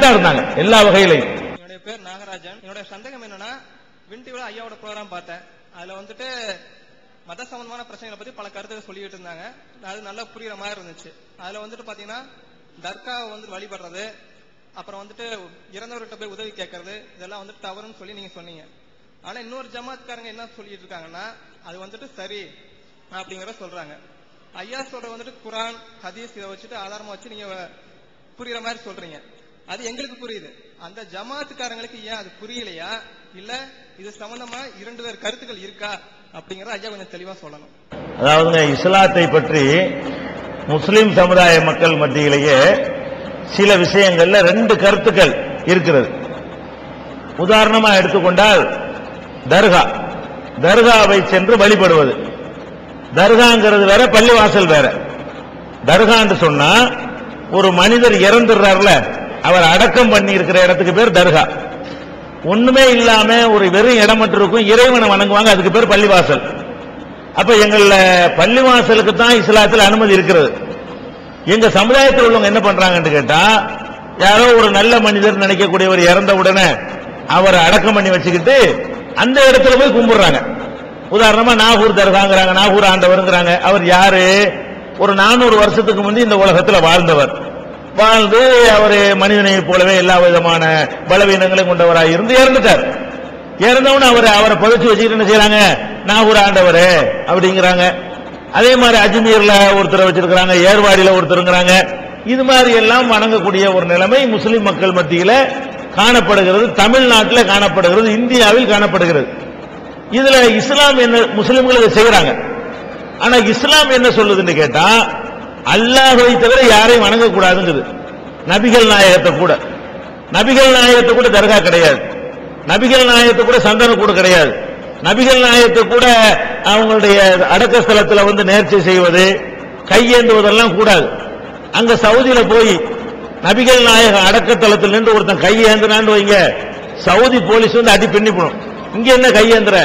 தான் இருந்தாங்க எல்லா வகையிலையும். என்னுடைய பேர் நாகராஜன். என்னுடைய சந்தேகம் என்னன்னா வின்டிவில ஐயாவோட ப்ரோக்ராம் பார்த்தேன். அதுல வந்துட்டு மத சம்பந்தமான பிரச்சனைகளை பத்தி பல கருத்துக்கள் சொல்லிட்டு இருந்தாங்க. அது நல்லா புரியுற மாதிரி இருந்துச்சு. அதுல வந்துட்டு பாத்தீங்கன்னா தர்காவை வந்து வழிபடுறது அப்புறம் வந்துட்டு இறந்தவர்கிட்ட போய் உதவி கேட்கறது இதெல்லாம் வந்துட்டு தவறுன்னு சொல்லி நீங்க சொன்னீங்க. ஆனா இன்னொரு ஜமாத்காரங்க என்ன சொல்லிட்டு இருக்காங்கன்னா அது வந்துட்டு சரி அப்படிங்கிற சொல்றாங்க. ஐயா சொல்ற வந்துட்டு குரான் ஹதீஸ் இதை வச்சுட்டு ஆதாரமா வச்சு நீங்க புரியுற மாதிரி சொல்றீங்க. அது எங்களுக்கு புரியுது. அந்த ஜமாத்துக்காரங்களுக்கு ஏன் அது புரியலையா? இல்ல இது சம்பந்தமா இரண்டு பேர் கருத்துக்கள் இருக்கா? அப்படிங்கறத ஐயா கொஞ்சம் தெளிவா சொல்லணும். அதாவதுங்க இஸ்லாத்தை பற்றி முஸ்லிம் சமுதாய மக்கள் மத்தியிலேயே சில விஷயங்கள்ல ரெண்டு கருத்துக்கள் இருக்கிறது. உதாரணமா எடுத்துக்கொண்டால் தர்கா. தர்காவை சென்று வழிபடுவது. தர்காங்கிறது வேற பள்ளிவாசல் வேற. தர்கான்னு சொன்னா ஒரு மனிதர் இறந்துடுறாருல அவர் அடக்கம் பண்ணி இருக்கிற இடத்துக்கு பேர் தர்கா. ஒண்ணுமே இல்லாம ஒரு வெறும் இடம் மட்டும் இருக்கும் இறைவனை வணங்குவாங்க அதுக்கு பேர் பள்ளிவாசல். அப்ப எங்கள பள்ளிவாசலுக்கு தான் இஸ்லாத்தில் அனுமதி இருக்கிறது. எங்க சமுதாயத்தில் உள்ளவங்க என்ன பண்றாங்கன்னு கேட்டா யாரோ ஒரு நல்ல மனிதர் நினைக்கக்கூடியவர் இறந்த உடனே அவரை அடக்கம் பண்ணி வச்சுக்கிட்டு அந்த இடத்துல போய் கும்பிடுறாங்க. உதாரணமா நாகூர் தர்காங்கிறாங்க நாகூர் ஆண்டவருங்கிறாங்க. அவர் யாரு? ஒரு நானூறு வருஷத்துக்கு முந்தி இந்த உலகத்தில் வாழ்ந்தவர். வாழ்ந்து அவர் மனிதனை போலவே எல்லா விதமான பலவீனங்களையும் கொண்டவராக இருந்து இறந்துட்டார். இறந்தவன அவர் அவரை புதைச்சு வச்சுக்கிட்டு என்ன செய்யறாங்க? நாகூர் ஆண்டவர் அப்படிங்கிறாங்க. அதே மாதிரி அஜ்மீர்ல ஒருத்தரை வச்சிருக்கிறாங்க ஏர்வாடியில ஒருத்தருங்கிறாங்க. இது மாதிரி எல்லாம் வணங்கக்கூடிய ஒரு நிலைமை முஸ்லிம் மக்கள் மத்தியில காணப்படுகிறது. தமிழ்நாட்டில் காணப்படுகிறது இந்தியாவில் காணப்படுகிறது. இதுல இஸ்லாம் என்ன முஸ்லிம்கள் செய்யறாங்க. ஆனா இஸ்லாம் என்ன சொல்லுதுன்னு கேட்டா அல்லாஹை தவிர யாரையும் வணங்கக்கூடாதுங்குது நபிகள் நாயகத்தை கூட. நபிகள் நாயகத்தை கூட தர்கா கிடையாது. நபிகள் நாயகத்தை கூட சந்தன கூட கிடையாது. நபிகள் நாயகத்தை கூட அவங்களுடைய அடக்கஸ்தலத்தில் வந்து நேர்ச்சி செய்வது கையேந்துவதெல்லாம் கூடாது. அங்க சவுதியில போய் நபிகள் நாயக அடக்கத்தலத்தில் நின்று ஒருத்தன் கையேந்தினான்னு வைங்க சவுதி போலீஸ் வந்து அடி பின்னிப்படும். இங்க என்ன கையேந்திர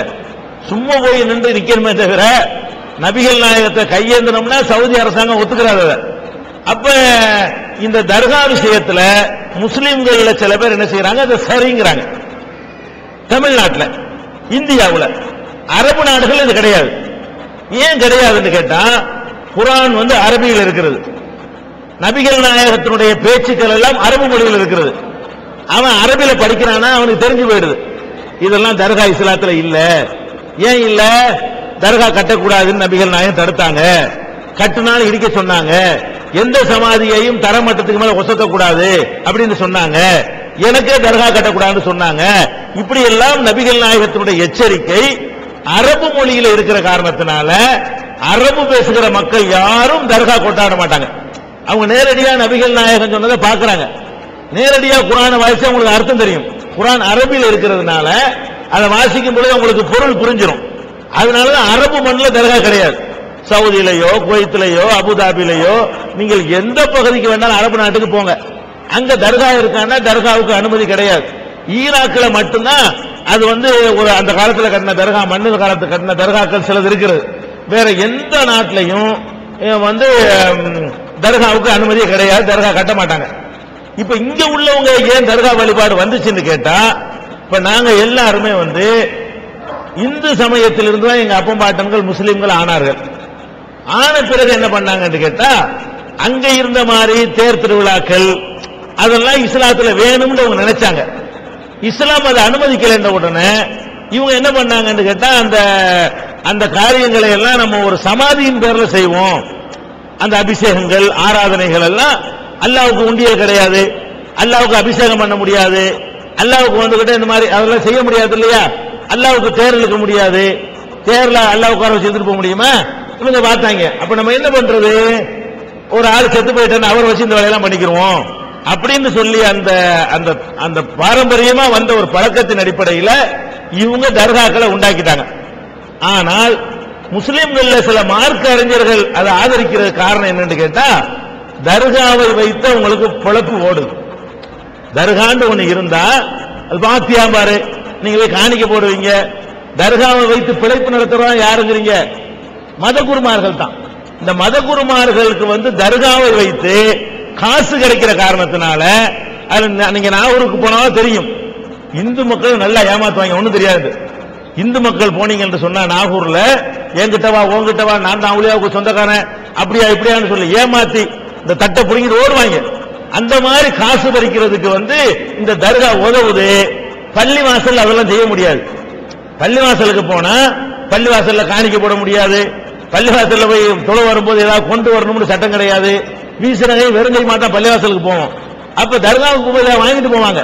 சும்மா போய் நின்று நிக்கணுமே தவிர நபிகள் நாயகத்தை கையேந்தனம்னா சவுதி அரசாங்கம் ஒத்துக்கிறாத அப்ப இந்த தர்கா விஷயத்துல முஸ்லிம்கள்ல சில பேர் என்ன செய்யறாங்க? அதை சரிங்கிறாங்க. தமிழ்நாட்டில் இந்தியாவில் அரபு நாடுகள் இது கிடையாது. ஏன் கிடையாதுன்னு கேட்டா குரான் வந்து அரபியில் இருக்கிறது. நபிகள் நாயகத்தினுடைய பேச்சுக்கள் எல்லாம் அரபு மொழியில் இருக்கிறது. அவன் அரபில படிக்கிறானா அவனுக்கு தெரிஞ்சு போயிடுது. இதெல்லாம் தர்கா இஸ்லாத்துல இல்ல. ஏன் இல்லை? தர்கா கட்டக்கூடாதுன்னு நபிகள் நாயகம் தடுத்தாங்க. கட்டுனாலும் இடிக்க சொன்னாங்க. எந்த சமாதியையும் தரமட்டத்துக்கு மேல ஒசத்தக்கூடாது அப்படின்னு சொன்னாங்க. எனக்கே தர்கா கட்டக்கூடாதுன்னு சொன்னாங்க. இப்படி எல்லாம் நபிகள் நாயகத்தினுடைய எச்சரிக்கை அரபு மொழியில இருக்கிற காரணத்தினால அரபு பேசுகிற மக்கள் யாரும் தர்கா கொண்டாட மாட்டாங்க. அவங்க நேரடியா நபிகள் நாயகம் சொன்னதை பாக்குறாங்க நேரடியா குரானை வாசி அவங்களுக்கு அர்த்தம் தெரியும். குரான் அரபியில் இருக்கிறதுனால அதை வாசிக்கும் பொழுது அவங்களுக்கு பொருள் புரிஞ்சிடும் அதனாலதான் அரபு மண்ணில் தர்கா கிடையாது. சவுதியிலேயோ குவைத்திலேயோ அபுதாபிலேயோ நீங்கள் எந்த பகுதிக்கு வேணாலும் அரபு நாட்டுக்கு போங்க. அங்க தர்கா இருக்கான்னா தர்காவுக்கு அனுமதி கிடையாது. ஈராக்கில் மட்டும்தான் அது வந்து ஒரு அந்த காலத்தில் கட்டின தர்கா மண்ணில் காலத்து கட்டின தர்காக்கள் சிலது இருக்கிறது. வேற எந்த நாட்டிலையும் வந்து தர்காவுக்கு அனுமதியே கிடையாது தர்கா கட்ட மாட்டாங்க. இப்ப இங்க உள்ளவங்க ஏன் தர்கா வழிபாடு வந்துச்சுன்னு கேட்டா இப்ப நாங்க எல்லாருமே வந்து இந்து சமயத்திலிருந்து தான் எங்க அப்பன் பாட்டன்கள் முஸ்லீம்கள் ஆனார்கள். ஆன பிறகு என்ன பண்ணாங்கன்னு கேட்டா அங்க இருந்த மாதிரி தேர் திருவிழாக்கள் அதெல்லாம் இஸ்லாத்துல வேணும்னு அவங்க நினைச்சாங்க. இஸ்லாம் அதை அனுமதிக்கலைன்ற உடனே இவங்க என்ன பண்ணாங்கன்னு கேட்டா அந்த அந்த காரியங்களை எல்லாம் நம்ம ஒரு சமாதியின் பேர்ல செய்வோம். அந்த அபிஷேகங்கள் ஆராதனைகள் எல்லாம் அல்லாவுக்கு உண்டியல் கிடையாது. அல்லாவுக்கு அபிஷேகம் பண்ண முடியாது. அல்லாவுக்கு வந்துகிட்டு இந்த மாதிரி அதெல்லாம் செய்ய முடியாது இல்லையா? அல்லாவுக்கு தேர் இழுக்க முடியாது. தேர்ல அல்லாஹ் உட்கார வச்சு எடுத்துட்டு போக முடியுமா? இவங்க பார்த்தாங்க. அப்ப நம்ம என்ன பண்றது? ஒரு ஆள் செத்து போயிட்டேன்னு அவர் வச்சு இந்த வேலையெல்லாம் பண்ணிக்கிறோம் அப்படின்னு சொல்லி அந்த அந்த அந்த பாரம்பரியமா வந்த ஒரு பழக்கத்தின் அடிப்படையில் இவங்க தர்காக்களை உண்டாக்கிட்டாங்க. ஆனால் முஸ்லிம்கள்ல சில மார்க்க அறிஞர்கள் அதை ஆதரிக்கிற காரணம் என்னன்னு கேட்டா தர்காவை வைத்து உங்களுக்கு பொழப்பு ஓடுது. தர்கான்னு ஒண்ணு இருந்தா அது பாத்தியா பாரு நீங்க போய் காணிக்க போடுவீங்க. தர்காவை வைத்து பிழைப்பு நடத்துறவா யாருங்கிறீங்க? மதகுருமார்கள் தான். இந்த மதகுருமார்களுக்கு வந்து தர்காவை வைத்து காசு கிடைக்கிற காரணத்தினால அதுல நீங்க நாகூருக்கு போனாலும் தெரியும். இந்து மக்கள் நல்லா ஏமாத்துவாங்க ஒண்ணும் தெரியாது. இந்து மக்கள் போனீங்க என்று சொன்னா நாகூர்ல என்கிட்ட வா வா நான் தான் அவளியாவுக்கு சொந்தக்காரன் அப்படியா இப்படியான்னு சொல்லி ஏமாத்தி இந்த தட்டை புடிங்கிட்டு ஓடுவாங்க. அந்த மாதிரி காசு பறிக்கிறதுக்கு வந்து இந்த தர்கா உதவுது. பள்ளி வாசல் அதெல்லாம் செய்ய முடியாது. பள்ளி வாசலுக்கு போனா பள்ளி வாசல்ல காணிக்க போட முடியாது. பள்ளி வாசல்ல போய் தொலை வரும்போது ஏதாவது கொண்டு வரணும்னு சட்டம் கிடையாது. வீசுறகை வெறுங்கை மாட்டா பள்ளி வாசலுக்கு போவோம். அப்ப தர்காவுக்கு போய் வாங்கிட்டு போவாங்க.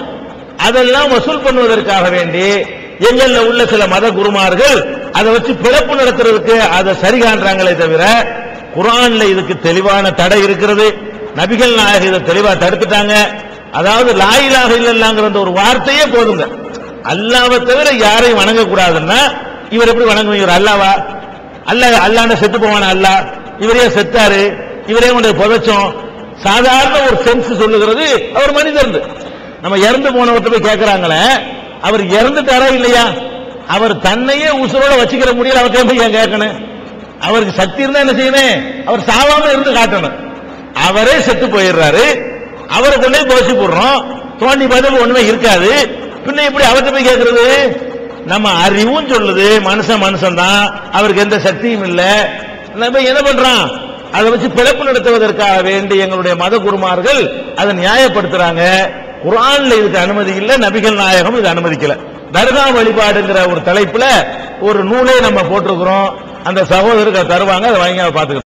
அதெல்லாம் வசூல் பண்ணுவதற்காக வேண்டி எங்கள்ல உள்ள சில மத குருமார்கள் அதை வச்சு பிறப்பு நடத்துறதுக்கு அதை சரி காண்றாங்களே தவிர குரான்ல இதுக்கு தெளிவான தடை இருக்கிறது. நபிகள் நாயகம் இதை தெளிவா தடுத்துட்டாங்க. அதாவது லாயிலாக இல்லைங்கிற அந்த ஒரு வார்த்தையே போதுங்க. அல்லாவை தவிர யாரையும் வணங்கக்கூடாதுன்னா இவர் எப்படி வணங்கும் இவர் அல்லாவா? அல்ல அல்லாண்ட செத்து போவான அல்லா? இவரே செத்தாரு. இவரே கொண்டு புதைச்சோம். சாதாரண ஒரு சென்ஸ் சொல்லுகிறது அவர் மனிதர் நம்ம இறந்து போனவர்கிட்ட போய் கேட்கிறாங்களே அவர் இறந்துட்டாரா இல்லையா? அவர் தன்னையே உசுரோட வச்சுக்கிற முடியல அவர்கிட்ட போய் ஏன் கேட்கணும்? அவருக்கு சக்தி இருந்தா என்ன செய்யணும்? அவர் சாவாம இருந்து காட்டணும். அவரே செத்து போயிடுறாரு. அவரை கொண்டே போசி போடுறோம். தோண்டி பதில் ஒண்ணுமே இருக்காது. பின்ன இப்படி அவர்கிட்ட போய் கேட்கறது நம்ம அறிவும் சொல்லுது மனுஷன் மனுஷன் தான் அவருக்கு எந்த சக்தியும் இல்லை. நம்ம என்ன பண்றான் அதை வச்சு பிழப்பு நடத்துவதற்காக வேண்டி எங்களுடைய மத குருமார்கள் அதை நியாயப்படுத்துறாங்க. குரான்ல இதுக்கு அனுமதி இல்லை நபிகள் நாயகம் இது அனுமதிக்கல. தர்கா வழிபாடுங்கிற ஒரு தலைப்புல ஒரு நூலே நம்ம போட்டிருக்கிறோம். அந்த சகோதரருக்கு தருவாங்க அதை வாங்கி பாத்துக்கலாம்